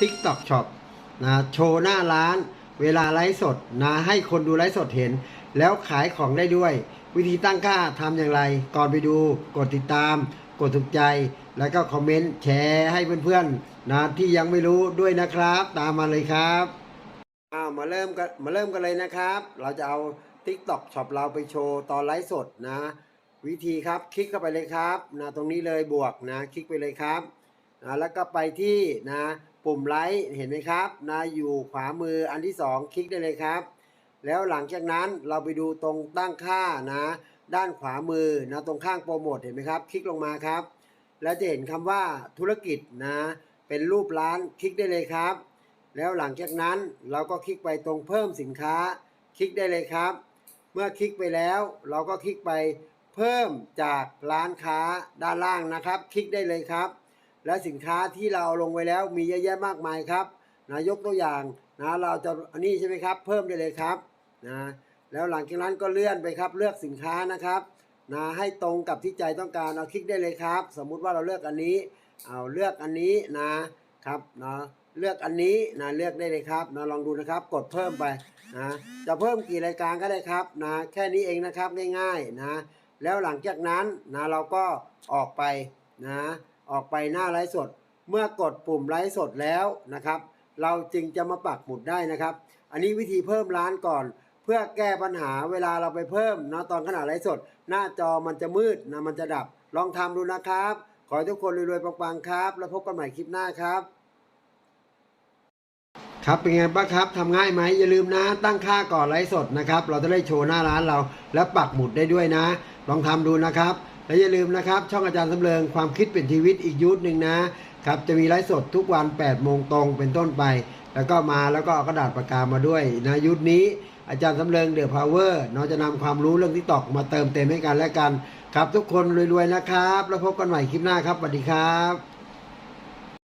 TikTok Shop นะโชว์หน้าร้านเวลาไลฟ์สดนะให้คนดูไลฟ์สดเห็น แล้วขายของได้ด้วย วิธีตั้งค่าทำอย่างไร ก่อนไปดูกดติดตาม กดถูกใจ แล้วก็คอมเมนต์แชร์ให้เพื่อนๆนะที่ยังไม่รู้ด้วยนะครับ ตามมาเลยครับอ้าวมาเริ่มกันมาเริ่มกันเลยนะครับ เราจะเอา TikTok Shop เราไปโชว์ตอนไลฟ์สดนะ วิธีครับคลิกเข้าไปเลยครับนะตรงนี้เลยบวกนะ คลิกไปเลยครับนะแล้วก็ไปที่นะ ปุ่มไลค์เห็นไหมครับนะอยู่ขวามืออันที่สองคลิกได้เลยครับ แล้วหลังจากนั้นเราไปดูตรงตั้งค่านะ ด้านขวามือนะตรงข้างโปรโมทเห็นไหมครับ คลิกลงมาครับ แล้วจะเห็นคำว่าธุรกิจนะ เป็นรูปร้านคลิกได้เลยครับ แล้วหลังจากนั้นเราก็คลิกไปตรงเพิ่มสินค้า คลิกได้เลยครับ เมื่อคลิกไปแล้วเราก็คลิกไปเพิ่มจากร้านค้าด้านล่างนะครับ คลิกได้เลยครับ และสินค้าที่เราเอาลงไว้แล้วมีเยอะแยะมากมายครับนะยกตัวอย่างนะเราจะอันนี้ใช่ไหมครับ เพิ่มได้เลยครับนะแล้วหลังจากนั้นก็เลื่อนไปครับเลือกสินค้านะครับนะให้ตรงกับที่ใจต้องการเอาคลิกได้เลยครับ สมมุติว่าเราเลือกอันนี้เอาเลือกอันนี้นะครับนะเลือกอันนี้นะเลือกได้เลยครับนะลองดูนะครับ กดเพิ่มไปนะจะเพิ่มกี่รายการก็ได้ครับนะแค่นี้เองนะครับง่ายๆนะแล้วหลังจากนั้นนะเราก็ออกไปนะ ออกไปหน้าไลฟ์สด เมื่อกดปุ่มไลฟ์สดแล้วนะครับ เราจึงจะมาปักหมุดได้นะครับ อันนี้วิธีเพิ่มร้านก่อน เพื่อแก้ปัญหาเวลาเราไปเพิ่มนะตอนขณะไลฟ์สด หน้าจอมันจะมืดนะมันจะดับ ลองทำดูนะครับ ขอให้ทุกคนรวยๆปังๆครับ แล้วพบกันใหม่คลิปหน้าครับครับเป็นไงบ้างครับทำง่ายไหมอย่าลืมนะตั้งค่าก่อนไลฟ์สดนะครับ เราจะได้โชว์หน้าร้านเรา และปักหมุดได้ด้วยนะ ลองทำดูนะครับ และอย่าลืมนะครับ ช่องอาจารย์สำเริงความคิดเป็นชีวิตอีกยุทธหนึ่งนะครับจะมีไลฟ์สดทุกวัน8โมงตรงเป็นต้นไป แล้วก็มาแล้วก็กระดาษปากกามาด้วยนะยุทธนี้อาจารย์สำเริงเดอะพาวเวอร์น้องจะนำความรู้เรื่องที่ตอกมาเติมเต็มให้กันและกัน ครับทุกคนรวยๆนะครับ แล้วพบกันใหม่คลิปหน้าครับสวัสดีครับ